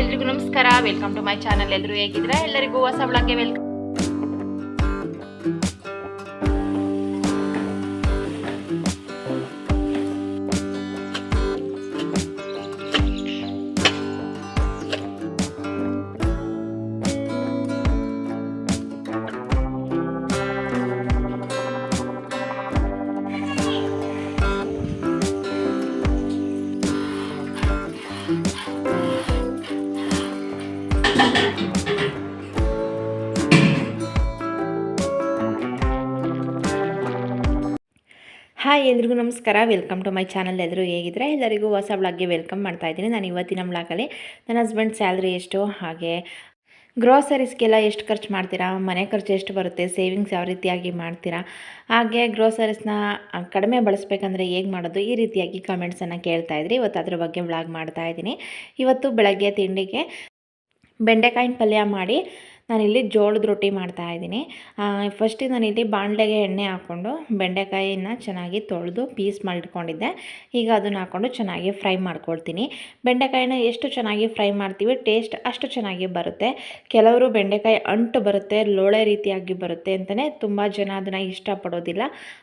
ಎಲ್ರಿಗೂ ನಮಸ್ಕಾರ. Welcome to my channel ಎಲ್ಲರೂ ಹೇಗಿದ್ರೆ ಎಲ್ಲರಿಗೂ ಹೊಸ ಬಳಕೆ ವೆಲ್ಕಮ್ ಹಾಯ್, ಎಲ್ರಿಗೂ ನಮಸ್ಕಾರ. ವೆಲ್ಕಮ್ ಟು ಮೈ ಚಾನಲ್ ಎಲ್ಲರೂ ಹೇಗಿದ್ರೆ ಎಲ್ಲರಿಗೂ ಹೊಸ ಬ್ಲಾಗ್ಗೆ ವೆಲ್ಕಮ್ ಮಾಡ್ತಾ ಇದ್ದೀನಿ. ನಾನು ಇವತ್ತಿನ ಬ್ಲಾಗಲ್ಲಿ ನನ್ನ ಹಸ್ಬೆಂಡ್ ಸ್ಯಾಲ್ರಿ ಎಷ್ಟು, ಹಾಗೆ ಗ್ರೋಸರೀಸ್ಗೆಲ್ಲ ಎಷ್ಟು ಖರ್ಚು ಮಾಡ್ತೀರಾ, ಮನೆ ಖರ್ಚು ಎಷ್ಟು ಬರುತ್ತೆ ಸೇವಿಂಗ್ಸ್ ಯಾವ ರೀತಿಯಾಗಿ ಮಾಡ್ತೀರಾ, ಹಾಗೆ ಗ್ರೋಸರೀಸ್ನ ಕಡಿಮೆ ಬಳಸಬೇಕಂದ್ರೆ ಹೇಗೆ ಮಾಡೋದು, ಈ ರೀತಿಯಾಗಿ ಕಮೆಂಟ್ಸನ್ನು ಕೇಳ್ತಾ ಇದ್ರಿ. ಇವತ್ತು ಅದ್ರ ಬಗ್ಗೆ ಬ್ಲಾಗ್ ಮಾಡ್ತಾ ಇದ್ದೀನಿ. ಇವತ್ತು ಬೆಳಗ್ಗೆ ತಿಂಡಿಗೆ ಬೆಂಡೆಕಾಯಿನ ಪಲ್ಯ ಮಾಡಿ ನಾನಿಲ್ಲಿ ಜೋಳದ ರೊಟ್ಟಿ ಮಾಡ್ತಾ ಇದ್ದೀನಿ. ಫಸ್ಟಿಗೆ ನಾನಿಲ್ಲಿ ಬಾಣಲೆಗೆ ಎಣ್ಣೆ ಹಾಕ್ಕೊಂಡು ಬೆಂಡೆಕಾಯಿನ ಚೆನ್ನಾಗಿ ತೊಳೆದು ಪೀಸ್ ಮಾಡಿಟ್ಕೊಂಡಿದ್ದೆ. ಈಗ ಅದನ್ನು ಹಾಕ್ಕೊಂಡು ಚೆನ್ನಾಗಿ ಫ್ರೈ ಮಾಡ್ಕೊಳ್ತೀನಿ. ಬೆಂಡೆಕಾಯಿನ ಎಷ್ಟು ಚೆನ್ನಾಗಿ ಫ್ರೈ ಮಾಡ್ತೀವಿ, ಟೇಸ್ಟ್ ಅಷ್ಟು ಚೆನ್ನಾಗಿ ಬರುತ್ತೆ. ಕೆಲವರು ಬೆಂಡೆಕಾಯಿ ಅಂಟು ಬರುತ್ತೆ, ಲೋಳೆ ರೀತಿಯಾಗಿ ಬರುತ್ತೆ ಅಂತಲೇ ತುಂಬ ಜನ ಅದನ್ನು ಇಷ್ಟಪಡೋದಿಲ್ಲ,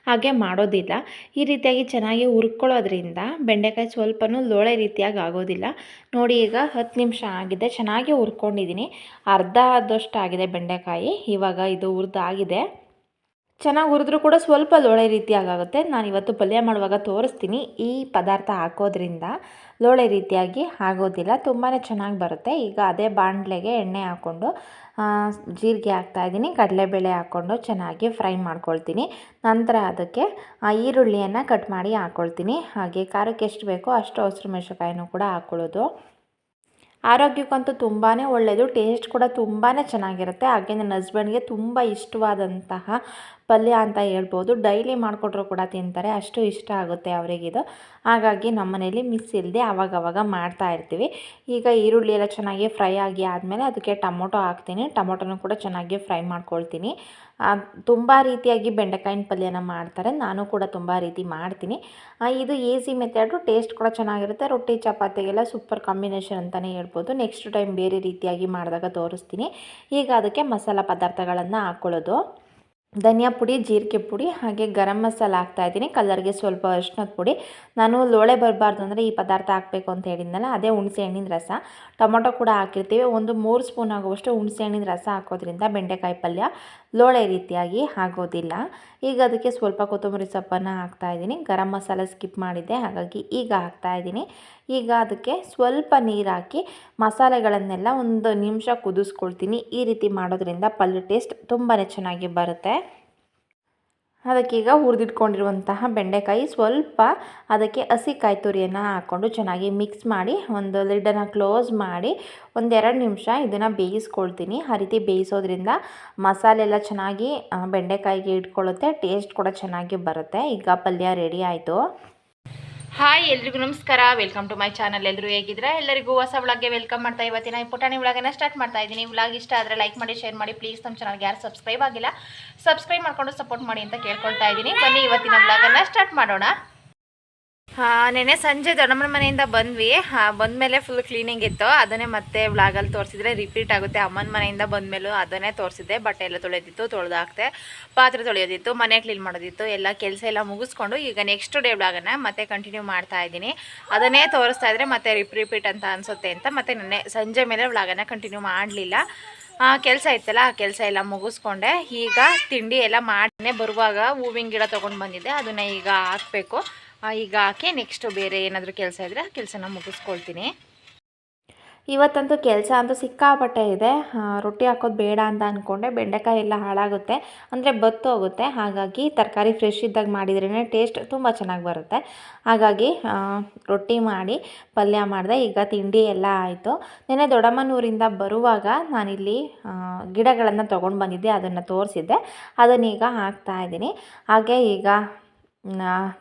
ಹಾಗೆ ಮಾಡೋದಿಲ್ಲ. ಈ ರೀತಿಯಾಗಿ ಚೆನ್ನಾಗಿ ಹುರ್ಕೊಳ್ಳೋದ್ರಿಂದ ಬೆಂಡೆಕಾಯಿ ಸ್ವಲ್ಪನೂ ಲೋಳೆ ರೀತಿಯಾಗಿ ಆಗೋದಿಲ್ಲ. ನೋಡಿ ಈಗ ಹತ್ತು ನಿಮಿಷ ಆಗಿದೆ. ಚೆನ್ನಾಗಿ ಹುರ್ಕೊಂಡಿದ್ದೀನಿ. ಅರ್ಧ ಆದಷ್ಟು ಆಗಿದೆ ಬೆಂಡೆಕಾಯಿ. ಇವಾಗ ಇದು ಹುರಿದಾಗಿದೆ. ಚೆನ್ನಾಗಿ ಹುರಿದ್ರು ಕೂಡ ಸ್ವಲ್ಪ ಲೋಳೆ ರೀತಿಯಾಗುತ್ತೆ ನಾನು ಇವತ್ತು ಪಲ್ಯ ಮಾಡುವಾಗ ತೋರಿಸ್ತೀನಿ. ಈ ಪದಾರ್ಥ ಹಾಕೋದ್ರಿಂದ ಲೋಳೆ ರೀತಿಯಾಗಿ ಆಗೋದಿಲ್ಲ. ತುಂಬಾ ಚೆನ್ನಾಗಿ ಬರುತ್ತೆ. ಈಗ ಅದೇ ಬಾಣಲೆಗೆ ಎಣ್ಣೆ ಹಾಕ್ಕೊಂಡು ಜೀರಿಗೆ ಹಾಕ್ತಾಯಿದ್ದೀನಿ ಕಡಲೆಬೇಳೆ ಹಾಕ್ಕೊಂಡು ಚೆನ್ನಾಗಿ ಫ್ರೈ ಮಾಡ್ಕೊಳ್ತೀನಿ. ನಂತರ ಅದಕ್ಕೆ ಈರುಳ್ಳಿಯನ್ನು ಕಟ್ ಮಾಡಿ ಹಾಕ್ಕೊಳ್ತೀನಿ ಹಾಗೆ ಖಾರಕ್ಕೆ ಎಷ್ಟು ಬೇಕೋ ಅಷ್ಟು ಹಸಿರು ಮೆಣಸಿನ್ಕಾಯಿನೂ ಕೂಡ ಹಾಕ್ಕೊಳ್ಳೋದು ಆರೋಗ್ಯಕ್ಕಂತೂ ತುಂಬಾ ಒಳ್ಳೆಯದು ಟೇಸ್ಟ್ ಕೂಡ ತುಂಬಾ ಚೆನ್ನಾಗಿರುತ್ತೆ. ಹಾಗೆ ನನ್ನ ಹಸ್ಬೆಂಡ್ಗೆ ತುಂಬ ಇಷ್ಟವಾದಂತಹ ಪಲ್ಯ ಅಂತ ಹೇಳ್ಬೋದು. ಡೈಲಿ ಮಾಡಿಕೊಟ್ರು ಕೂಡ ತಿಂತಾರೆ. ಅಷ್ಟು ಇಷ್ಟ ಆಗುತ್ತೆ ಅವರಿಗಿದು. ಹಾಗಾಗಿ ನಮ್ಮನೇಲಿ ಮಿಸ್ ಇಲ್ಲದೆ ಆವಾಗವಾಗ ಮಾಡ್ತಾ ಇರ್ತೀವಿ. ಈಗ ಈರುಳ್ಳಿ ಎಲ್ಲ ಚೆನ್ನಾಗಿ ಫ್ರೈ ಆಗಿ ಆದಮೇಲೆ ಅದಕ್ಕೆ ಟೊಮೊಟೊ ಹಾಕ್ತೀನಿ. ಟೊಮೊಟೊನೂ ಕೂಡ ಚೆನ್ನಾಗಿ ಫ್ರೈ ಮಾಡ್ಕೊಳ್ತೀನಿ. ತುಂಬ ರೀತಿಯಾಗಿ ಬೆಂಡೆಕಾಯಿನ ಪಲ್ಯನ ಮಾಡ್ತಾರೆ. ನಾನು ಕೂಡ ತುಂಬ ರೀತಿ ಮಾಡ್ತೀನಿ. ಇದು ಈಸಿ ಮೆಥಡು ಟೇಸ್ಟ್ ಕೂಡ ಚೆನ್ನಾಗಿರುತ್ತೆ. ರೊಟ್ಟಿ ಚಪಾತಿಗೆಲ್ಲ ಸೂಪರ್ ಕಾಂಬಿನೇಷನ್ ಅಂತಲೇ ಹೇಳ್ಬೋದು. ನೆಕ್ಸ್ಟ್ ಟೈಮ್ ಬೇರೆ ರೀತಿಯಾಗಿ ಮಾಡಿದಾಗ ತೋರಿಸ್ತೀನಿ. ಈಗ ಅದಕ್ಕೆ ಮಸಾಲ ಪದಾರ್ಥಗಳನ್ನು ಹಾಕ್ಕೊಳ್ಳೋದು ಧನಿಯಾ ಪುಡಿ, ಜೀರಿಗೆ ಪುಡಿ, ಹಾಗೆ ಗರಂ ಮಸಾಲ ಹಾಕ್ತಾಯಿದ್ದೀನಿ ಕಲರ್ಗೆ ಸ್ವಲ್ಪ ಅರ್ಶಿನದ ಪುಡಿ. ನಾನು ಲೋಳೆ ಬರಬಾರ್ದು ಅಂದರೆ ಈ ಪದಾರ್ಥ ಹಾಕಬೇಕು ಅಂತ ಹೇಳಿದ್ನಲ್ಲ, ಅದೇ ಹುಣಸೆ ಹಣ್ಣಿನ ರಸ. ಟೊಮೊಟೊ ಕೂಡ ಹಾಕಿರ್ತೀವಿ. ಒಂದು ಮೂರು ಸ್ಪೂನ್ ಆಗುವಷ್ಟು ಹುಣಸೆ ಹಣ್ಣಿನ ರಸ ಹಾಕೋದ್ರಿಂದ ಬೆಂಡೆಕಾಯಿ ಪಲ್ಯ ಲೋಳೆ ರೀತಿಯಾಗಿ ಆಗೋದಿಲ್ಲ. ಈಗ ಅದಕ್ಕೆ ಸ್ವಲ್ಪ ಕೊತ್ತಂಬರಿ ಸೊಪ್ಪನ್ನು ಹಾಕ್ತಾಯಿದ್ದೀನಿ ಗರಂ ಮಸಾಲೆ ಸ್ಕಿಪ್ ಮಾಡಿದ್ದೆ, ಹಾಗಾಗಿ ಈಗ ಹಾಕ್ತಾ ಇದ್ದೀನಿ. ಈಗ ಅದಕ್ಕೆ ಸ್ವಲ್ಪ ನೀರು ಹಾಕಿ ಮಸಾಲೆಗಳನ್ನೆಲ್ಲ ಒಂದು ನಿಮಿಷ ಕುದಿಸ್ಕೊಳ್ತೀನಿ. ಈ ರೀತಿ ಮಾಡೋದ್ರಿಂದ ಪಲ್ಯ ಟೇಸ್ಟ್ ತುಂಬಾ ಚೆನ್ನಾಗಿ ಬರುತ್ತೆ. ಅದಕ್ಕೀಗ ಹುರಿದಿಟ್ಕೊಂಡಿರುವಂತಹ ಬೆಂಡೆಕಾಯಿ ಸ್ವಲ್ಪ ಅದಕ್ಕೆ ಹಸಿ ಕಾಯಿ ತುರಿಯನ್ನು ಹಾಕ್ಕೊಂಡು ಚೆನ್ನಾಗಿ ಮಿಕ್ಸ್ ಮಾಡಿ ಒಂದು ಲಿಡ್ಡನ್ನು ಕ್ಲೋಸ್ ಮಾಡಿ ಒಂದೆರಡು ನಿಮಿಷ ಇದನ್ನು ಬೇಯಿಸ್ಕೊಳ್ತೀನಿ. ಆ ರೀತಿ ಬೇಯಿಸೋದ್ರಿಂದ ಮಸಾಲೆ ಎಲ್ಲ ಚೆನ್ನಾಗಿ ಬೆಂಡೆಕಾಯಿಗೆ ಇಟ್ಕೊಳ್ಳುತ್ತೆ ಟೇಸ್ಟ್ ಕೂಡ ಚೆನ್ನಾಗಿ ಬರುತ್ತೆ. ಈಗ ಪಲ್ಯ ರೆಡಿ ಆಯಿತು. ಹಾಯ್ ಎಲ್ರಿಗೂ ನಮಸ್ಕಾರ. ವೆಲ್ಕಮ್ ಟು ಮೈ ಚಾನಲ್ ಎಲ್ಲರೂ ಹೇಗಿದ್ರೆ ಎಲ್ಲರಿಗೂ ಹೊಸ ವ್ಲಾಗ್ಗೆ ವೆಲ್ಕಮ್ ಮಾಡ್ತಾ ಇವತ್ತಿನ ಈ ಪುಟಾಣಿ ವ್ಲಾಗನ್ನು ಸ್ಟಾರ್ಟ್ ಮಾಡ್ತಾ ಇದ್ದೀನಿ. ವ್ಲಾಗ್ ಇಷ್ಟ ಆದರೆ ಲೈಕ್ ಮಾಡಿ ಶೇರ್ ಮಾಡಿ. ಪ್ಲೀಸ್ ನಮ್ಮ ಚಾನಲ್ಗೆ ಯಾರು ಸಬ್ಸ್ಕ್ರೈಬ್ ಆಗಿಲ್ಲ ಸಬ್ಸ್ಕ್ರೈಬ್ ಮಾಡ್ಕೊಂಡು ಸಪೋರ್ಟ್ ಮಾಡಿ ಅಂತ ಕೇಳ್ಕೊಳ್ತಾ ಇದ್ದೀನಿ. ಬನ್ನಿ ಇವತ್ತಿನ ವ್ಲಾಗನ್ನು ಸ್ಟಾರ್ಟ್ ಮಾಡೋಣ. ನೆನೆ ಸಂಜೆ ದೊಡ್ಡಮ್ಮನ ಮನೆಯಿಂದ ಬಂದ್ವಿ. ಬಂದಮೇಲೆ ಫುಲ್ ಕ್ಲೀನಿಂಗ್ ಇತ್ತು. ಅದನ್ನೇ ಮತ್ತೆ ವ್ಲಾಗಲ್ಲಿ ತೋರಿಸಿದ್ರೆ ರಿಪೀಟ್ ಆಗುತ್ತೆ. ಅಮ್ಮನ ಮನೆಯಿಂದ ಬಂದಮೇಲೂ ಅದನ್ನೇ ತೋರಿಸಿದ್ದೆ. ಬಟ್ಟೆ ಎಲ್ಲ ತೊಳೆದಿತ್ತು, ತೊಳೆದಾಕ್ತೆ. ಪಾತ್ರೆ ತೊಳೆಯೋದಿತ್ತು, ಮನೆ ಕ್ಲೀನ್ ಮಾಡೋದಿತ್ತು. ಎಲ್ಲ ಕೆಲಸ ಎಲ್ಲ ಮುಗಿಸ್ಕೊಂಡು ಈಗ ನೆಕ್ಸ್ಟ್ ಡೇ ವ್ಲಾಗನ್ನು ಮತ್ತೆ ಕಂಟಿನ್ಯೂ ಮಾಡ್ತಾ ಇದ್ದೀನಿ. ಅದನ್ನೇ ತೋರಿಸ್ತಾ ಇದ್ರೆ ಮತ್ತೆ ರಿಪ್ ರಿಪೀಟ್ ಅಂತ ಅನಿಸುತ್ತೆ ಅಂತ ಮತ್ತೆ ನೆನ್ನೆ ಸಂಜೆ ಮೇಲೆ ವ್ಲಾಗನ್ನು ಕಂಟಿನ್ಯೂ ಮಾಡಲಿಲ್ಲ. ಕೆಲಸ ಇತ್ತಲ್ಲ, ಆ ಕೆಲಸ ಎಲ್ಲ ಮುಗಿಸ್ಕೊಂಡೆ. ಈಗ ತಿಂಡಿ ಎಲ್ಲ ಮಾಡೇ ಬರುವಾಗ ಹೂವಿನ ಗಿಡ ತೊಗೊಂಡು ಬಂದಿದ್ದೆ. ಅದನ್ನು ಈಗ ಹಾಕಬೇಕು. ಈಗ ಹಾಕಿ ನೆಕ್ಸ್ಟು ಬೇರೆ ಏನಾದರೂ ಕೆಲಸ ಇದ್ದರೆ ಕೆಲಸನ ಮುಗಿಸ್ಕೊಳ್ತೀನಿ. ಇವತ್ತಂತೂ ಕೆಲಸ ಅಂತೂ ಸಿಕ್ಕಾಪಟ್ಟೆ ಇದೆ. ರೊಟ್ಟಿ ಹಾಕೋದು ಬೇಡ ಅಂತ ಅಂದ್ಕೊಂಡೆ ಬೆಂಡೆಕಾಯಿ ಎಲ್ಲ ಹಾಳಾಗುತ್ತೆ. ಅಂದರೆ ಬತ್ತು ಹೋಗುತ್ತೆ. ಹಾಗಾಗಿ ತರಕಾರಿ ಫ್ರೆಶ್ ಇದ್ದಾಗ ಮಾಡಿದ್ರೇ ಟೇಸ್ಟ್ ತುಂಬ ಚೆನ್ನಾಗಿ ಬರುತ್ತೆ. ಹಾಗಾಗಿ ರೊಟ್ಟಿ ಮಾಡಿ, ಪಲ್ಯ ಮಾಡಿದೆ ಈಗ ತಿಂಡಿ ಎಲ್ಲ ಆಯಿತು. ನೆನೆ ದೊಡ್ಡಮ್ಮನೂರಿಂದ ಬರುವಾಗ ನಾನಿಲ್ಲಿ ಗಿಡಗಳನ್ನು ತೊಗೊಂಡು ಬಂದಿದ್ದೆ. ಅದನ್ನು ತೋರಿಸಿದ್ದೆ. ಅದನ್ನೀಗ ಹಾಕ್ತಾಯಿದ್ದೀನಿ ಹಾಗೆ ಈಗ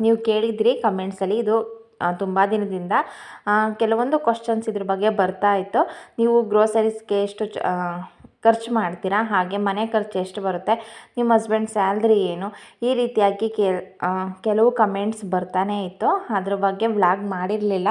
ನೀವು ಕೇಳಿದ್ರಿ ಕಮೆಂಟ್ಸಲ್ಲಿ. ಇದು ತುಂಬ ದಿನದಿಂದ ಕೆಲವೊಂದು ಕ್ವಶನ್ಸ್ ಇದ್ರ ಬಗ್ಗೆ ಬರ್ತಾ ಇತ್ತು. ನೀವು ಗ್ರೋಸರೀಸ್ಗೆ ಎಷ್ಟು ಖರ್ಚು ಮಾಡ್ತೀರಾ? ಹಾಗೆ ಮನೆ ಖರ್ಚು ಎಷ್ಟು ಬರುತ್ತೆ? ನಿಮ್ಮ ಹಸ್ಬೆಂಡ್ ಸ್ಯಾಲ್ರಿ ಏನು? ಈ ರೀತಿಯಾಗಿ ಕೆ ಕೆಲವು ಕಮೆಂಟ್ಸ್ ಬರ್ತಾನೇ ಇತ್ತು. ಅದ್ರ ಬಗ್ಗೆ ವ್ಲಾಗ್ ಮಾಡಿರಲಿಲ್ಲ.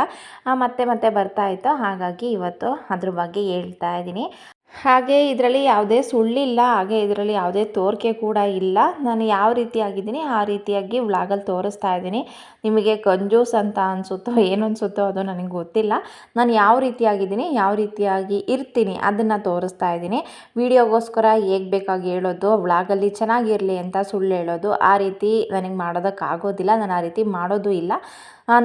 ಮತ್ತೆ ಮತ್ತೆ ಬರ್ತಾ ಇತ್ತು. ಹಾಗಾಗಿ ಇವತ್ತು ಅದ್ರ ಬಗ್ಗೆ ಹೇಳ್ತಾ ಇದ್ದೀನಿ. ಹಾಗೆ ಇದರಲ್ಲಿ ಯಾವುದೇ ಸುಳ್ಳಿಲ್ಲ, ಹಾಗೆ ಇದರಲ್ಲಿ ಯಾವುದೇ ತೋರಿಕೆ ಕೂಡ ಇಲ್ಲ. ನಾನು ಯಾವ ರೀತಿ ಆಗಿದ್ದೀನಿ ಆ ರೀತಿಯಾಗಿ ವ್ಲಾಗಲ್ಲಿ ತೋರಿಸ್ತಾ ಇದ್ದೀನಿ. ನಿಮಗೆ ಕಂಜೂಸ್ ಅಂತ ಅನಿಸುತ್ತೋ, ಏನು ಅನಿಸುತ್ತೋ ಅದು ನನಗೆ ಗೊತ್ತಿಲ್ಲ. ನಾನು ಯಾವ ರೀತಿಯಾಗಿದ್ದೀನಿ, ಯಾವ ರೀತಿಯಾಗಿ ಇರ್ತೀನಿ ಅದನ್ನು ತೋರಿಸ್ತಾ ಇದ್ದೀನಿ. ವಿಡಿಯೋಗೋಸ್ಕರ ಹೇಗೆ ಬೇಕಾಗಿ ಹೇಳೋದು, ವ್ಲಾಗಲ್ಲಿ ಚೆನ್ನಾಗಿರಲಿ ಅಂತ ಸುಳ್ಳು ಹೇಳೋದು, ಆ ರೀತಿ ನನಗೆ ಮಾಡೋದಕ್ಕಾಗೋದಿಲ್ಲ. ನಾನು ಆ ರೀತಿ ಮಾಡೋದು ಇಲ್ಲ.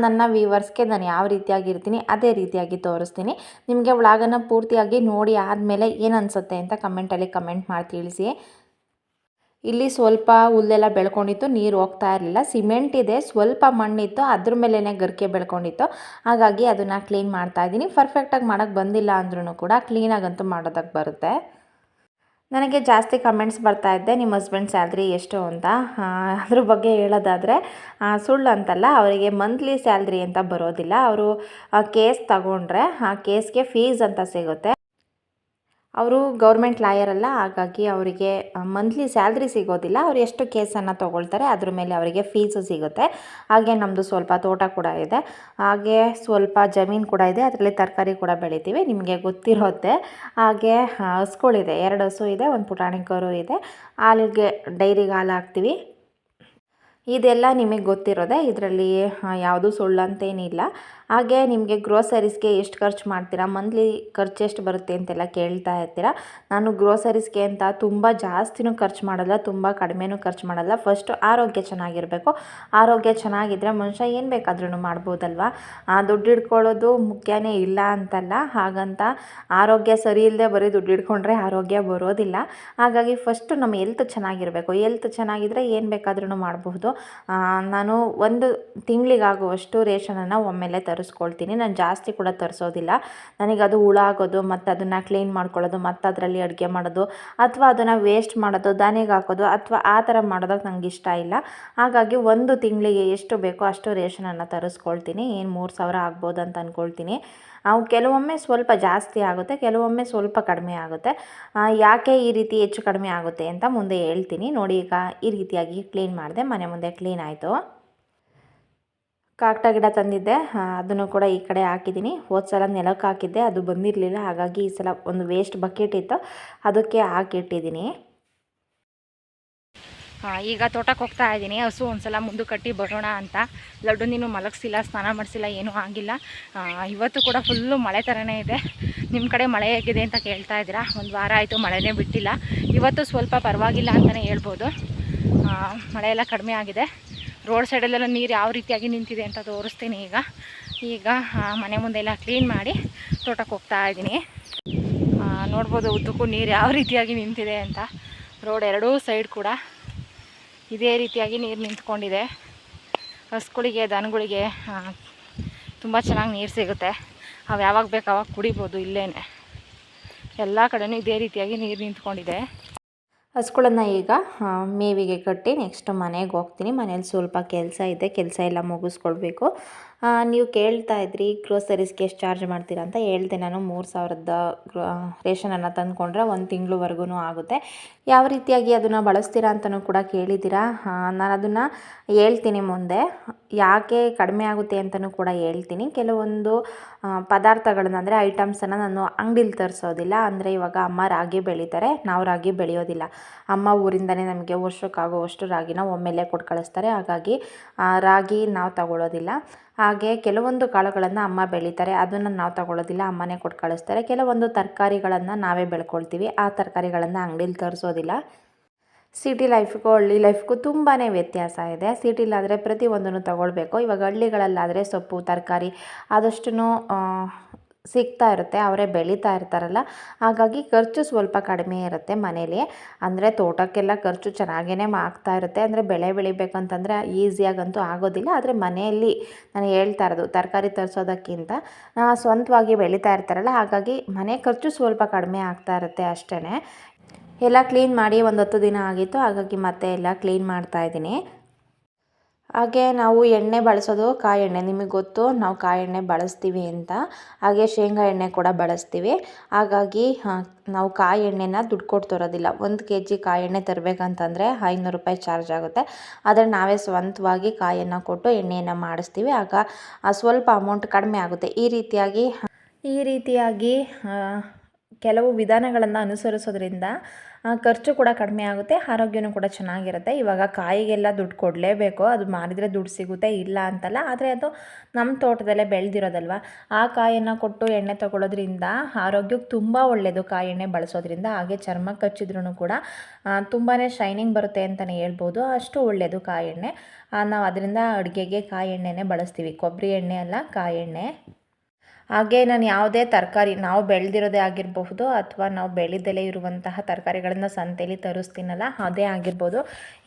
ನನ್ನ ವ್ಯೂವರ್ಸ್ಗೆ ನಾನು ಯಾವ ರೀತಿಯಾಗಿರ್ತೀನಿ, ಅದೇ ರೀತಿಯಾಗಿ ತೋರಿಸ್ತೀನಿ. ನಿಮಗೆ ವ್ಲಾಗನ್ನು ಪೂರ್ತಿಯಾಗಿ ನೋಡಿ ಆದಮೇಲೆ ಏನು ಅನಿಸುತ್ತೆ ಅಂತ ಕಮೆಂಟಲ್ಲಿ ಕಮೆಂಟ್ ಮಾಡಿ ತಿಳಿಸಿ. ಇಲ್ಲಿ ಸ್ವಲ್ಪ ಹುಲ್ಲೆಲ್ಲ ಬೆಳ್ಕೊಂಡಿತ್ತು, ನೀರು ಹೋಗ್ತಾ ಇರಲಿಲ್ಲ. ಸಿಮೆಂಟ್ ಇದೆ, ಸ್ವಲ್ಪ ಮಣ್ಣಿತ್ತು, ಅದ್ರ ಮೇಲೇ ಗರಿಕೆ ಬೆಳ್ಕೊಂಡಿತ್ತು. ಹಾಗಾಗಿ ಅದನ್ನು ಕ್ಲೀನ್ ಮಾಡ್ತಾ ಇದ್ದೀನಿ. ಪರ್ಫೆಕ್ಟಾಗಿ ಮಾಡೋಕ್ಕೆ ಬಂದಿಲ್ಲ ಅಂದ್ರೂ ಕೂಡ ಕ್ಲೀನಾಗಂತೂ ಮಾಡೋದಕ್ಕೆ ಬರುತ್ತೆ. ನನಗೆ ಜಾಸ್ತಿ ಕಮೆಂಟ್ಸ್ ಬರ್ತಾ ಇದ್ದೆ, ನಿಮ್ಮ ಹಸ್ಬೆಂಡ್ ಸ್ಯಾಲ್ರಿ ಎಷ್ಟು ಅಂತ? ಅದ್ರ ಬಗ್ಗೆ ಹೇಳೋದಾದರೆ ಸುಳ್ಳು ಅಂತಲ್ಲ, ಅವರಿಗೆ ಮಂತ್ಲಿ ಸ್ಯಾಲ್ರಿ ಅಂತ ಬರೋದಿಲ್ಲ. ಅವರು ಕೇಸ್ ತಗೊಂಡ್ರೆ, ಆ ಕೇಸ್ಗೆ ಫೀಸ್ ಅಂತ ಸಿಗುತ್ತೆ. ಅವರು ಗೌರ್ಮೆಂಟ್ ಲಾಯರ್ ಅಲ್ಲ, ಹಾಗಾಗಿ ಅವರಿಗೆ ಮಂತ್ಲಿ ಸ್ಯಾಲ್ರಿ ಸಿಗೋದಿಲ್ಲ. ಅವ್ರು ಎಷ್ಟು ಕೇಸನ್ನು ತೊಗೊಳ್ತಾರೆ, ಅದ್ರ ಮೇಲೆ ಅವರಿಗೆ ಫೀಸು ಸಿಗುತ್ತೆ. ಹಾಗೆ ನಮ್ಮದು ಸ್ವಲ್ಪ ತೋಟ ಕೂಡ ಇದೆ. ಹಾಗೆ ಸ್ವಲ್ಪ ಜಮೀನು ಕೂಡ ಇದೆ, ಅದರಲ್ಲಿ ತರಕಾರಿ ಕೂಡ ಬೆಳಿತೀವಿ, ನಿಮಗೆ ಗೊತ್ತಿರುತ್ತೆ ಹಾಗೆ ಹಸುಗಳಿದೆ ಎರಡು ಹಸು ಇದೆ, ಒಂದು ಪುಟಾಣಿ ಕರು ಇದೆ. ಹಾಲಿಗೆ ಡೈರಿಗೆ ಹಾಲು ಹಾಕ್ತೀವಿ. ಇದೆಲ್ಲ ನಿಮಗೆ ಗೊತ್ತಿರೋದೆ, ಇದರಲ್ಲಿ ಯಾವುದು ಸುಳ್ಳು ಅಂತೇನಿಲ್ಲ ಹಾಗೆ ನಿಮಗೆ ಗ್ರೋಸರೀಸ್ಗೆ ಎಷ್ಟು ಖರ್ಚು ಮಾಡ್ತೀರಾ ಮಂತ್ಲಿ ಖರ್ಚು ಎಷ್ಟು ಬರುತ್ತೆ ಅಂತೆಲ್ಲ ಕೇಳ್ತಾ ಇರ್ತೀರಾ. ನಾನು ಗ್ರೋಸರೀಸ್ಗೆ ಅಂತ ತುಂಬ ಜಾಸ್ತಿನೂ ಖರ್ಚು ಮಾಡಲ್ಲ ತುಂಬ ಕಡಿಮೆನೂ ಖರ್ಚು ಮಾಡಲ್ಲ. ಫಸ್ಟು ಆರೋಗ್ಯ ಚೆನ್ನಾಗಿರಬೇಕು. ಆರೋಗ್ಯ ಚೆನ್ನಾಗಿದ್ದರೆ ಮನುಷ್ಯ ಏನು ಬೇಕಾದ್ರೂ ಮಾಡ್ಬೋದಲ್ವಾ? ಆ, ದುಡ್ಡು ಹಿಡ್ಕೊಳ್ಳೋದು ಮುಖ್ಯನೇ ಇಲ್ಲ ಅಂತಲ್ಲ. ಹಾಗಂತ ಆರೋಗ್ಯ ಸರಿ ಇಲ್ಲದೆ ಬರೀ ದುಡ್ಡು ಹಿಡ್ಕೊಂಡ್ರೆ ಆರೋಗ್ಯ ಬರೋದಿಲ್ಲ. ಹಾಗಾಗಿ ಫಸ್ಟು ನಮ್ಮ ಎಲ್ತ್ ಚೆನ್ನಾಗಿರಬೇಕು. ಎಲ್ತ್ ಚೆನ್ನಾಗಿದ್ದರೆ ಏನು ಬೇಕಾದ್ರೂ ಮಾಡಬಹುದು. ನಾನು ಒಂದು ತಿಂಗಳಿಗಾಗುವಷ್ಟು ರೇಷನನ್ನು ಒಮ್ಮೆಲೆ ತರಿಸ್ಕೊಳ್ತೀನಿ. ನಾನು ಜಾಸ್ತಿ ಕೂಡ ತರಿಸೋದಿಲ್ಲ. ನನಗೆ ಅದು ಹುಳ ಆಗೋದು ಮತ್ತು ಅದನ್ನು ಕ್ಲೀನ್ ಮಾಡ್ಕೊಳ್ಳೋದು ಮತ್ತು ಅದರಲ್ಲಿ ಅಡುಗೆ ಮಾಡೋದು, ಅಥವಾ ಅದನ್ನು ವೇಸ್ಟ್ ಮಾಡೋದು, ದಾನಿಗೆ ಹಾಕೋದು, ಅಥವಾ ಆ ಥರ ಮಾಡೋದಕ್ಕೆ ನನಗೆ ಇಷ್ಟ ಇಲ್ಲ. ಹಾಗಾಗಿ ಒಂದು ತಿಂಗಳಿಗೆ ಎಷ್ಟು ಬೇಕೋ ಅಷ್ಟು ರೇಷನನ್ನು ತರಿಸ್ಕೊಳ್ತೀನಿ. ಏನು ಮೂರು ಸಾವಿರ ಆಗ್ಬೋದು ಅಂತ ಅಂದ್ಕೊಳ್ತೀನಿ ಅವು ಕೆಲವೊಮ್ಮೆ ಸ್ವಲ್ಪ ಜಾಸ್ತಿ ಆಗುತ್ತೆ, ಕೆಲವೊಮ್ಮೆ ಸ್ವಲ್ಪ ಕಡಿಮೆ ಆಗುತ್ತೆ. ಯಾಕೆ ಈ ರೀತಿ ಹೆಚ್ಚು ಕಡಿಮೆ ಆಗುತ್ತೆ ಅಂತ ಮುಂದೆ ಹೇಳ್ತೀನಿ. ನೋಡಿ ಈಗ ಈ ರೀತಿಯಾಗಿ ಕ್ಲೀನ್ ಮಾಡಿದೆ, ಮನೆ ಮುಂದೆ ಕ್ಲೀನ್ ಆಯಿತು. ಕಾಕ್ಟ ಗಿಡ ತಂದಿದ್ದೆ. ಅದನ್ನು ಕೂಡ ಈ ಕಡೆ ಹಾಕಿದ್ದೀನಿ. ಹೋದ ಸಲ ನೆಲಕ್ಕೆ ಹಾಕಿದ್ದೆ. ಅದು ಬಂದಿರಲಿಲ್ಲ. ಹಾಗಾಗಿ ಈ ಸಲ ಒಂದು ವೇಸ್ಟ್ ಬಕೆಟ್ ಇತ್ತು. ಅದಕ್ಕೆ ಹಾಕಿಟ್ಟಿದ್ದೀನಿ. ಈಗ ತೋಟಕ್ಕೆ ಹೋಗ್ತಾ ಇದ್ದೀನಿ. ಹಸು ಒಂದ್ಸಲ ಮುಂದೆ ಕಟ್ಟಿ ಬರೋಣ ಅಂತ. ಲಡ್ಡು ನೀನು ಮಲಗಿಸಿಲ್ಲ, ಸ್ನಾನ ಮಾಡಿಸಿಲ್ಲ, ಏನೂ ಆಗಿಲ್ಲ. ಇವತ್ತು ಕೂಡ ಫುಲ್ಲು ಮಳೆ ಥರನೇ ಇದೆ. ನಿಮ್ಮ ಕಡೆ ಮಳೆ ಹೇಗಿದೆ ಅಂತ ಕೇಳ್ತಾ ಇದ್ದೀರಾ? ಒಂದು ವಾರ ಆಯಿತು ಮಳೆನೇ ಬಿಟ್ಟಿಲ್ಲ. ಇವತ್ತು ಸ್ವಲ್ಪ ಪರವಾಗಿಲ್ಲ ಅಂತಲೇ ಹೇಳ್ಬೋದು. ಮಳೆ ಎಲ್ಲ ಕಡಿಮೆ ಆಗಿದೆ. ರೋಡ್ ಸೈಡಲ್ಲೆಲ್ಲ ನೀರು ಯಾವ ರೀತಿಯಾಗಿ ನಿಂತಿದೆ ಅಂತ ತೋರಿಸ್ತೀನಿ ಈಗ. ಈಗ ಮನೆ ಮುಂದೆ ಎಲ್ಲ ಕ್ಲೀನ್ ಮಾಡಿ ತೋಟಕ್ಕೆ ಹೋಗ್ತಾ ಇದ್ದೀನಿ. ನೋಡ್ಬೋದು ಉದ್ದಕ್ಕೂ ನೀರು ಯಾವ ರೀತಿಯಾಗಿ ನಿಂತಿದೆ ಅಂತ. ರೋಡ್ ಎರಡೂ ಸೈಡ್ ಕೂಡ ಇದೇ ರೀತಿಯಾಗಿ ನೀರು ನಿಂತ್ಕೊಂಡಿದೆ. ಹಸುಗಳಿಗೆ, ದನಗಳಿಗೆ ತುಂಬ ಚೆನ್ನಾಗಿ ನೀರು ಸಿಗುತ್ತೆ. ಅವು ಯಾವಾಗ ಬೇಕು ಅವಾಗ ಕುಡಿಬೋದು ಇಲ್ಲೇ ಎಲ್ಲ ಕಡೆನೂ ಇದೇ ರೀತಿಯಾಗಿ ನೀರು ನಿಂತ್ಕೊಂಡಿದೆ. ಹಸುಗಳನ್ನು ಈಗ ಮೇವಿಗೆ ಕಟ್ಟಿ ನೆಕ್ಸ್ಟ್ ಮನೆಗೆ ಹೋಗ್ತೀನಿ. ಮನೇಲಿ ಸ್ವಲ್ಪ ಕೆಲಸ ಇದೆ ಕೆಲಸ ಎಲ್ಲ ಮುಗಿಸ್ಕೊಳ್ಬೇಕು. ನೀವು ಕೇಳ್ತಾ ಇದ್ರಿ ಗ್ರೋಸರೀಸ್ಗೆ ಎಷ್ಟು ಚಾರ್ಜ್ ಮಾಡ್ತೀರಾ ಅಂತ ಹೇಳ್ದೆ ನಾನು. ಮೂರು ಸಾವಿರದ ರೇಷನನ್ನು ತಂದುಕೊಂಡ್ರೆ ಒಂದು ತಿಂಗಳವರೆಗೂ ಆಗುತ್ತೆ. ಯಾವ ರೀತಿಯಾಗಿ ಅದನ್ನು ಬಳಸ್ತೀರಾ ಅಂತಲೂ ಕೂಡ ಕೇಳಿದ್ದೀರಾ? ನಾನು ಅದನ್ನು ಹೇಳ್ತೀನಿ ಮುಂದೆ. ಯಾಕೆ ಕಡಿಮೆ ಆಗುತ್ತೆ ಅಂತಲೂ ಕೂಡ ಹೇಳ್ತೀನಿ. ಕೆಲವೊಂದು ಪದಾರ್ಥಗಳನ್ನ ಅಂದರೆ ಐಟಮ್ಸನ್ನು ನಾನು ಅಂಗಡಿಲಿ ತರಿಸೋದಿಲ್ಲ. ಅಂದರೆ ಇವಾಗ ಅಮ್ಮ ರಾಗಿ ಬೆಳೀತಾರೆ, ನಾವು ರಾಗಿ ಬೆಳೆಯೋದಿಲ್ಲ. ಅಮ್ಮ ಊರಿಂದನೇ ನಮಗೆ ವರ್ಷಕ್ಕಾಗುವಷ್ಟು ರಾಗಿನ ಒಮ್ಮೆಲೆ ಕೊಟ್ಟು ಕಳಿಸ್ತಾರೆ. ಹಾಗಾಗಿ ರಾಗಿ ನಾವು ತಗೊಳ್ಳೋದಿಲ್ಲ ಹಾಗೆ ಕೆಲವೊಂದು ಕಾಳುಗಳನ್ನು ಅಮ್ಮ ಬೆಳೀತಾರೆ. ಅದನ್ನು ನಾವು ತಗೊಳ್ಳೋದಿಲ್ಲ ಅಮ್ಮನೇ ಕೊಟ್ಟು ಕಳಿಸ್ತಾರೆ. ಕೆಲವೊಂದು ತರಕಾರಿಗಳನ್ನು ನಾವೇ ಬೆಳ್ಕೊಳ್ತೀವಿ. ಆ ತರಕಾರಿಗಳನ್ನು ಅಂಗಡೀಲಿ ತರಿಸೋದಿಲ್ಲ. ಸಿಟಿ ಲೈಫ್ಗೂ, ಹಳ್ಳಿ ಲೈಫ್ಗೂ ತುಂಬಾ ವ್ಯತ್ಯಾಸ ಇದೆ. ಸಿಟಿಲಾದರೆ ಪ್ರತಿಯೊಂದನ್ನು ತಗೊಳ್ಬೇಕು. ಇವಾಗ ಹಳ್ಳಿಗಳಲ್ಲಾದರೆ ಸೊಪ್ಪು, ತರಕಾರಿ ಆದಷ್ಟು ಸಿಗ್ತಾ ಇರುತ್ತೆ, ಅವರೇ ಬೆಳೀತಾ ಇರ್ತಾರಲ್ಲ. ಹಾಗಾಗಿ ಖರ್ಚು ಸ್ವಲ್ಪ ಕಡಿಮೆ ಇರುತ್ತೆ ಮನೇಲಿ. ಅಂದರೆ ತೋಟಕ್ಕೆಲ್ಲ ಖರ್ಚು ಚೆನ್ನಾಗೇ ಆಗ್ತಾ ಇರುತ್ತೆ. ಅಂದರೆ ಬೆಳೆ ಬೆಳಿಬೇಕಂತಂದರೆ ಈಸಿಯಾಗಂತೂ ಆಗೋದಿಲ್ಲ. ಆದರೆ ಮನೆಯಲ್ಲಿ ನಾನು ಹೇಳ್ತಾ ಇರೋದು, ತರಕಾರಿ ತರಿಸೋದಕ್ಕಿಂತ ಸ್ವಂತವಾಗಿ ಬೆಳೀತಾ ಇರ್ತಾರಲ್ಲ, ಹಾಗಾಗಿ ಮನೆ ಖರ್ಚು ಸ್ವಲ್ಪ ಕಡಿಮೆ ಆಗ್ತಾ ಇರುತ್ತೆ ಅಷ್ಟೇ ಎಲ್ಲ ಕ್ಲೀನ್ ಮಾಡಿ ಒಂದು ಹತ್ತು ದಿನ ಆಗಿತ್ತು. ಹಾಗಾಗಿ ಮತ್ತೆ ಎಲ್ಲ ಕ್ಲೀನ್ ಮಾಡ್ತಾ ಇದ್ದೀನಿ. ಹಾಗೆ ನಾವು ಎಣ್ಣೆ ಬಳಸೋದು ಕಾಯಿ ಎಣ್ಣೆ. ನಿಮಗೆ ಗೊತ್ತು, ನಾವು ಕಾಯಿ ಎಣ್ಣೆ ಬಳಸ್ತೀವಿ ಅಂತ. ಹಾಗೆ ಶೇಂಗಾ ಎಣ್ಣೆ ಕೂಡ ಬಳಸ್ತೀವಿ. ಹಾಗಾಗಿ ನಾವು ಕಾಯಿ ಎಣ್ಣೆನ ದುಡ್ಡು ಕೊಟ್ಟು ತರೋದಿಲ್ಲ. ಒಂದು ಕೆ ಜಿ ಕಾಯಿ ಎಣ್ಣೆ ತರಬೇಕಂತಂದರೆ ಐನೂರು ರೂಪಾಯಿ ಚಾರ್ಜ್ ಆಗುತ್ತೆ. ಆದರೆ ನಾವೇ ಸ್ವಂತವಾಗಿ ಕಾಯಿಯನ್ನು ಕೊಟ್ಟು ಎಣ್ಣೆಯನ್ನು ಮಾಡಿಸ್ತೀವಿ. ಆಗ ಸ್ವಲ್ಪ ಅಮೌಂಟ್ ಕಡಿಮೆ ಆಗುತ್ತೆ. ಈ ರೀತಿಯಾಗಿ ಈ ರೀತಿಯಾಗಿ ಕೆಲವು ವಿಧಾನಗಳನ್ನು ಅನುಸರಿಸೋದ್ರಿಂದ ಖರ್ಚು ಕೂಡ ಕಡಿಮೆ ಆಗುತ್ತೆ, ಆರೋಗ್ಯನೂ ಕೂಡ ಚೆನ್ನಾಗಿರುತ್ತೆ. ಇವಾಗ ಕಾಯಿಗೆಲ್ಲ ದುಡ್ಡು ಕೊಡಲೇಬೇಕು, ಅದು ಮಾರಿದರೆ ದುಡ್ಡು ಸಿಗುತ್ತೆ, ಇಲ್ಲ ಅಂತಲ್ಲ, ಆದರೆ ಅದು ನಮ್ಮ ತೋಟದಲ್ಲೇ ಬೆಳೆದಿರೋದಲ್ವ? ಆ ಕಾಯನ್ನು ಕೊಟ್ಟು ಎಣ್ಣೆ ತಗೊಳ್ಳೋದ್ರಿಂದ ಆರೋಗ್ಯಕ್ಕೆ ತುಂಬ ಒಳ್ಳೆಯದು ಕಾಯಿ ಎಣ್ಣೆ ಬಳಸೋದ್ರಿಂದ. ಹಾಗೆ ಚರ್ಮಕ್ಕೆ ಹಚ್ಚಿದ್ರೂ ಕೂಡ ತುಂಬಾ ಶೈನಿಂಗ್ ಬರುತ್ತೆ ಅಂತಲೇ ಹೇಳ್ಬೋದು. ಅಷ್ಟು ಒಳ್ಳೆಯದು ಕಾಯಿ ಎಣ್ಣೆ. ನಾವು ಅದರಿಂದ ಅಡುಗೆಗೆ ಕಾಯಿ ಎಣ್ಣೆನೇ ಬಳಸ್ತೀವಿ. ಕೊಬ್ಬರಿ ಎಣ್ಣೆ ಅಲ್ಲ, ಕಾಯಿ ಎಣ್ಣೆ. ಹಾಗೆ ನಾನು ಯಾವುದೇ ತರಕಾರಿ, ನಾವು ಬೆಳೆದಿರೋದೇ ಆಗಿರಬಹುದು ಅಥವಾ ನಾವು ಬೆಳೆದಲೇ ಇರುವಂತಹ ತರಕಾರಿಗಳನ್ನು ಸಂತೆಯಲ್ಲಿ ತರಿಸ್ತೀನಲ್ಲ, ಅದೇ ಆಗಿರ್ಬೋದು.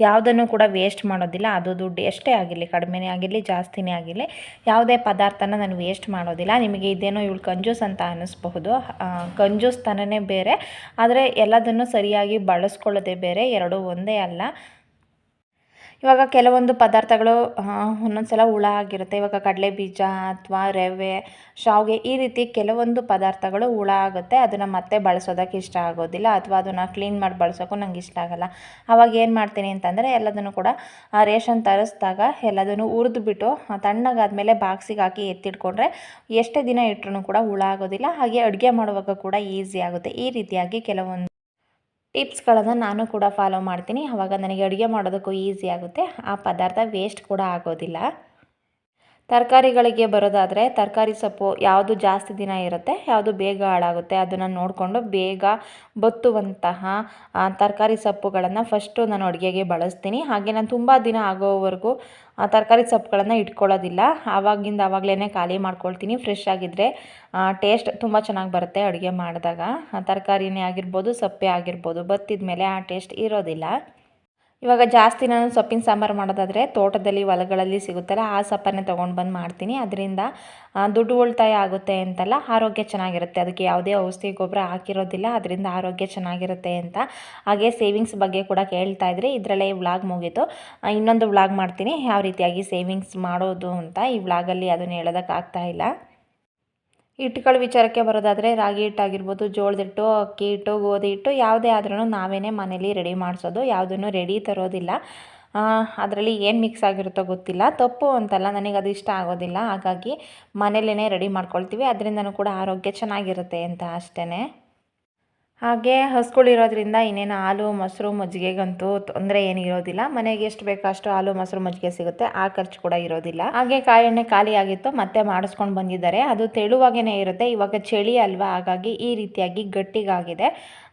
ಯಾವುದನ್ನು ಕೂಡ ವೇಸ್ಟ್ ಮಾಡೋದಿಲ್ಲ, ಅದು ದುಡ್ಡು ಎಷ್ಟೇ ಆಗಿರಲಿ, ಕಡಿಮೆನೇ ಆಗಿರಲಿ, ಜಾಸ್ತಿನೇ ಆಗಿರಲಿ, ಯಾವುದೇ ಪದಾರ್ಥನ ನಾನು ವೇಸ್ಟ್ ಮಾಡೋದಿಲ್ಲ. ನಿಮಗೆ ಇದೇನೋ ಇವಳು ಕಂಜೂಸ್ ಅಂತ ಅನ್ನಿಸ್ಬಹುದು ಕಂಜೂಸ್ ತನನೇ ಬೇರೆ, ಆದರೆ ಎಲ್ಲದನ್ನು ಸರಿಯಾಗಿ ಬಳಸ್ಕೊಳ್ಳೋದೇ ಬೇರೆ, ಎರಡೂ ಒಂದೇ ಅಲ್ಲ. ಇವಾಗ ಕೆಲವೊಂದು ಪದಾರ್ಥಗಳು ಒಂದೊಂದು ಸಲ ಹುಳ ಆಗಿರುತ್ತೆ. ಇವಾಗ ಕಡಲೆ ಬೀಜ ಅಥವಾ ರವೆ, ಶಾವಿಗೆ ಈ ರೀತಿ ಕೆಲವೊಂದು ಪದಾರ್ಥಗಳು ಹುಳ ಆಗುತ್ತೆ. ಅದನ್ನು ಮತ್ತೆ ಬಳಸೋದಕ್ಕೆ ಇಷ್ಟ ಆಗೋದಿಲ್ಲ. ಅಥವಾ ಅದನ್ನು ಕ್ಲೀನ್ ಮಾಡಿ ಬಳಸೋಕ್ಕೂ ನಂಗೆ ಇಷ್ಟ ಆಗಲ್ಲ. ಆವಾಗ ಏನು ಮಾಡ್ತೀನಿ ಅಂತಂದರೆ, ಎಲ್ಲದನ್ನು ಕೂಡ ರೇಷನ್ ತರಿಸಿದಾಗ ಎಲ್ಲದನ್ನು ಹುರಿದ್ಬಿಟ್ಟು ತಣ್ಣಗಾದಮೇಲೆ ಬಾಕ್ಸಿಗೆ ಹಾಕಿ ಎತ್ತಿಟ್ಕೊಂಡ್ರೆ ಎಷ್ಟೇ ದಿನ ಇಟ್ಟರೂ ಕೂಡ ಹುಳ ಆಗೋದಿಲ್ಲ. ಹಾಗೆ ಅಡುಗೆ ಮಾಡುವಾಗ ಕೂಡ ಈಸಿ ಆಗುತ್ತೆ. ಈ ರೀತಿಯಾಗಿ ಕೆಲವೊಂದು ಟಿಪ್ಸ್ಗಳನ್ನು ನಾನು ಕೂಡ ಫಾಲೋ ಮಾಡ್ತೀನಿ. ಆವಾಗ ನನಗೆ ಅಡುಗೆ ಮಾಡೋದಕ್ಕೂ ಈಸಿ ಆಗುತ್ತೆ. ಆ ಪದಾರ್ಥ ವೇಸ್ಟ್ ಕೂಡ ಆಗೋದಿಲ್ಲ. ತರಕಾರಿಗಳಿಗೆ ಬರೋದಾದರೆ ತರಕಾರಿ ಸೊಪ್ಪು ಯಾವುದು ಜಾಸ್ತಿ ದಿನ ಇರುತ್ತೆ, ಯಾವುದು ಬೇಗ ಹಾಳಾಗುತ್ತೆ ಅದನ್ನು ನೋಡಿಕೊಂಡು ಬೇಗ ಬತ್ತುವಂತಹ ತರಕಾರಿ ಸೊಪ್ಪುಗಳನ್ನು ಫಸ್ಟು ನಾನು ಅಡುಗೆಗೆ ಬಳಸ್ತೀನಿ. ಹಾಗೆ ನಾನು ತುಂಬ ದಿನ ಆಗೋವರೆಗೂ ತರಕಾರಿ ಸೊಪ್ಪುಗಳನ್ನು ಇಟ್ಕೊಳ್ಳೋದಿಲ್ಲ. ಆವಾಗಿಂದ ಆವಾಗಲೇ ಖಾಲಿ ಮಾಡ್ಕೊಳ್ತೀನಿ. ಫ್ರೆಶ್ ಆಗಿದ್ದರೆ ಟೇಸ್ಟ್ ತುಂಬ ಚೆನ್ನಾಗಿ ಬರುತ್ತೆ ಅಡುಗೆ ಮಾಡಿದಾಗ. ತರಕಾರಿನೇ ಆಗಿರ್ಬೋದು, ಸೊಪ್ಪೆ ಆಗಿರ್ಬೋದು ಬತ್ತಿದ ಮೇಲೆ ಆ ಟೇಸ್ಟ್ ಇರೋದಿಲ್ಲ. ಇವಾಗ ಜಾಸ್ತಿ ನಾನು ಸೊಪ್ಪಿನ ಸಾಂಬಾರು ಮಾಡೋದಾದರೆ ತೋಟದಲ್ಲಿ, ಹೊಲಗಳಲ್ಲಿ ಸಿಗುತ್ತಲ್ಲ, ಆ ಸೊಪ್ಪನ್ನೇ ತೊಗೊಂಡು ಬಂದು ಮಾಡ್ತೀನಿ. ಅದರಿಂದ ದುಡ್ಡು ಉಳಿತಾಯ ಆಗುತ್ತೆ ಅಂತಲ್ಲ, ಆರೋಗ್ಯ ಚೆನ್ನಾಗಿರುತ್ತೆ. ಅದಕ್ಕೆ ಯಾವುದೇ ಔಷಧಿ ಗೊಬ್ಬರ ಹಾಕಿರೋದಿಲ್ಲ, ಅದರಿಂದ ಆರೋಗ್ಯ ಚೆನ್ನಾಗಿರುತ್ತೆ ಅಂತ. ಹಾಗೆ ಸೇವಿಂಗ್ಸ್ ಬಗ್ಗೆ ಕೂಡ ಕೇಳ್ತಾ ಇದ್ರಿ. ಇದರಲ್ಲೇ ಈ ವ್ಲಾಗ್ ಮುಗೀತು. ಇನ್ನೊಂದು ವ್ಲಾಗ್ ಮಾಡ್ತೀನಿ. ಯಾವ ರೀತಿಯಾಗಿ ಸೇವಿಂಗ್ಸ್ ಮಾಡೋದು ಅಂತ ಈ ವ್ಲಾಗಲ್ಲಿ ಅದನ್ನು ಹೇಳೋದಕ್ಕಾಗ್ತಾ ಇಲ್ಲ. ಹಿಟ್ಟುಗಳ ವಿಚಾರಕ್ಕೆ ಬರೋದಾದರೆ ರಾಗಿ ಹಿಟ್ಟಾಗಿರ್ಬೋದು, ಜೋಳದ ಹಿಟ್ಟು, ಅಕ್ಕಿ ಹಿಟ್ಟು, ಗೋಧಿ ಹಿಟ್ಟು ಯಾವುದೇ ಆದ್ರೂ ನಾವೇ ಮನೇಲಿ ರೆಡಿ ಮಾಡಿಸೋದು, ಯಾವುದನ್ನು ರೆಡಿ ತರೋದಿಲ್ಲ. ಅದರಲ್ಲಿ ಏನು ಮಿಕ್ಸ್ ಆಗಿರುತ್ತೋ ಗೊತ್ತಿಲ್ಲ. ತಪ್ಪು ಅಂತಲ್ಲ, ನನಗೆ ಅದು ಇಷ್ಟ ಆಗೋದಿಲ್ಲ. ಹಾಗಾಗಿ ಮನೇಲೇ ರೆಡಿ ಮಾಡ್ಕೊಳ್ತೀವಿ. ಅದರಿಂದನೂ ಕೂಡ ಆರೋಗ್ಯ ಚೆನ್ನಾಗಿರುತ್ತೆ ಅಂತ ಅಷ್ಟೇ ಹಾಗೆ ಹಸುಗಳಿರೋದ್ರಿಂದ ಇನ್ನೇನು ಹಾಲು, ಮೊಸರು ಮಜ್ಜಿಗೆಗಂತೂ ತೊಂದರೆ ಏನು ಇರೋದಿಲ್ಲ. ಮನೆಗೆ ಎಷ್ಟು ಬೇಕೋ ಅಷ್ಟು ಹಾಲು, ಮೊಸರು, ಮಜ್ಜಿಗೆ ಸಿಗುತ್ತೆ. ಆ ಖರ್ಚು ಕೂಡ ಇರೋದಿಲ್ಲ. ಹಾಗೆ ಕಾಯಿ ಎಣ್ಣೆ ಖಾಲಿ ಆಗಿತ್ತು, ಮತ್ತೆ ಮಾಡಿಸ್ಕೊಂಡು ಬಂದಿದ್ದಾರೆ. ಅದು ತೆಳುವಾಗೇ ಇರುತ್ತೆ. ಇವಾಗ ಚಳಿ ಅಲ್ವಾ? ಹಾಗಾಗಿ ಈ ರೀತಿಯಾಗಿ ಗಟ್ಟಿಗಾಗಿದೆ.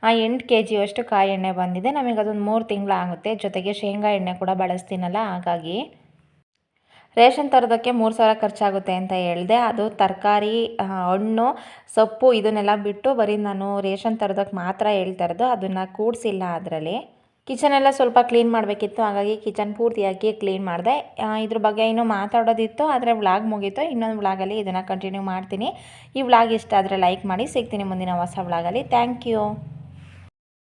ಆ ಎಂಟು ಕೆ ಜಿಯಷ್ಟು ಕಾಯಿ ಎಣ್ಣೆ ಬಂದಿದೆ. ನಮಗೆ ಅದೊಂದು ಮೂರು ತಿಂಗಳಾಗುತ್ತೆ. ಜೊತೆಗೆ ಶೇಂಗಾ ಎಣ್ಣೆ ಕೂಡ ಬಳಸ್ತೀನಲ್ಲ, ಹಾಗಾಗಿ. ರೇಷನ್ ತರೋದಕ್ಕೆ ಮೂರು ಸಾವಿರ ಖರ್ಚಾಗುತ್ತೆ ಅಂತ ಹೇಳಿದೆ. ಅದು ತರಕಾರಿ ಹಣ್ಣು, ಸೊಪ್ಪು ಇದನ್ನೆಲ್ಲ ಬಿಟ್ಟು ಬರೀ ನಾನು ರೇಷನ್ ತರೋದಕ್ಕೆ ಮಾತ್ರ ಹೇಳ್ತಾ ಇರೋದು. ಅದನ್ನು ಕೂಡಿಸಿಲ್ಲ ಅದರಲ್ಲಿ. ಕಿಚನ್ ಎಲ್ಲ ಸ್ವಲ್ಪ ಕ್ಲೀನ್ ಮಾಡಬೇಕಿತ್ತು. ಹಾಗಾಗಿ ಕಿಚನ್ ಪೂರ್ತಿಯಾಗಿ ಕ್ಲೀನ್ ಮಾಡಿದೆ. ಇದ್ರ ಬಗ್ಗೆ ಇನ್ನೂ ಮಾತಾಡೋದಿತ್ತು. ಆದರೆ ವ್ಲಾಗ್ ಮುಗೀತು. ಇನ್ನೊಂದು ವ್ಲಾಗಲ್ಲಿ ಇದನ್ನು ಕಂಟಿನ್ಯೂ ಮಾಡ್ತೀನಿ. ಈ ವ್ಲಾಗ್ ಇಷ್ಟ ಆದರೆ ಲೈಕ್ ಮಾಡಿ. ಸಿಗ್ತೀನಿ ಮುಂದಿನ ಹೊಸ ವ್ಲಾಗಲ್ಲಿ ಥ್ಯಾಂಕ್ ಯು